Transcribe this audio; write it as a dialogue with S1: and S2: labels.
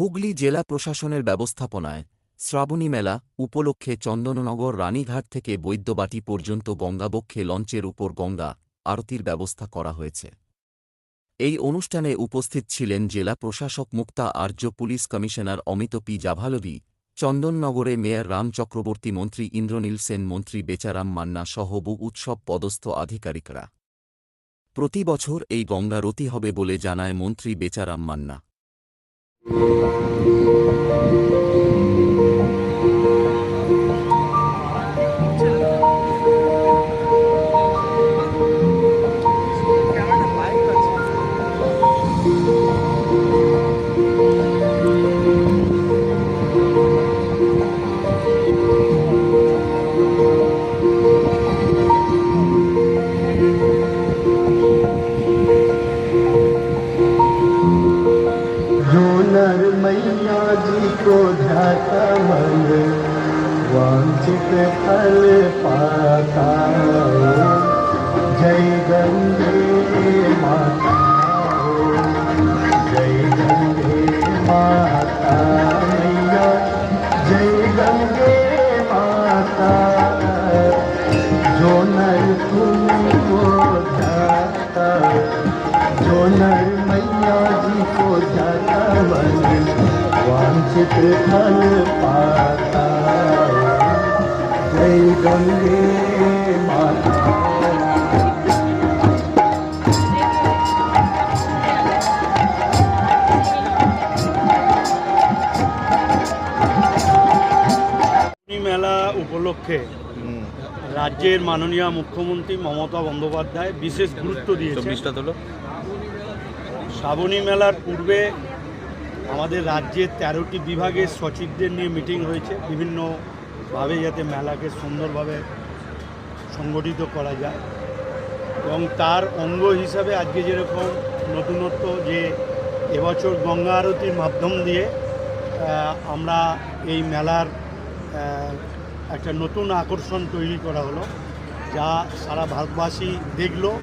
S1: হুগলি জেলা প্রশাসনের ব্যবস্থাপনায় শ্রাবণী মেলা উপলক্ষে চন্দননগর রানীঘাট থেকে বৈদ্যবাটি পর্যন্ত গঙ্গাবক্ষে লঞ্চের উপর গঙ্গা আরতির ব্যবস্থা করা হয়েছে। এই অনুষ্ঠানে উপস্থিত ছিলেন জেলা প্রশাসক Mukta Arya, police commissioner Amit P Javalgi চন্দননগরে mayor Ram Chakraborty মন্ত্রী ইন্দ্রনীল সেন, মন্ত্রী বেচারাম মান্না সহ বহু উৎসব পদস্থ আধিকারিকরা। প্রতি বছর এই গঙ্গারতি হবে বলে জানায় মন্ত্রী বেচারাম মান্না।
S2: Thank you. मैया जी को जाता मन वांछित फल पाता চিত্রফল পাতা জয়
S3: গঙ্গে মেলা উপলক্ষে রাজ্যের মাননীয় মুখ্যমন্ত্রী মমতা বন্দ্যোপাধ্যায় বিশেষ গুরুত্ব দিয়েছে শ্রাবণী মেলার পূর্বে আমাদের রাজ্যের তেরোটি বিভাগের সচিবদের নিয়ে মিটিং হয়েছে। বিভিন্নভাবে যাতে মেলাকে সুন্দরভাবে সংগঠিত করা যায়। এবং তার অঙ্গ হিসাবে আজকে যেরকম নতুনত্ব যে এবছর গঙ্গা আরতির মাধ্যম দিয়ে আমরা এই মেলার একটা নতুন আকর্ষণ তৈরি করা হলো, যা সারা ভারতবাসী দেখল।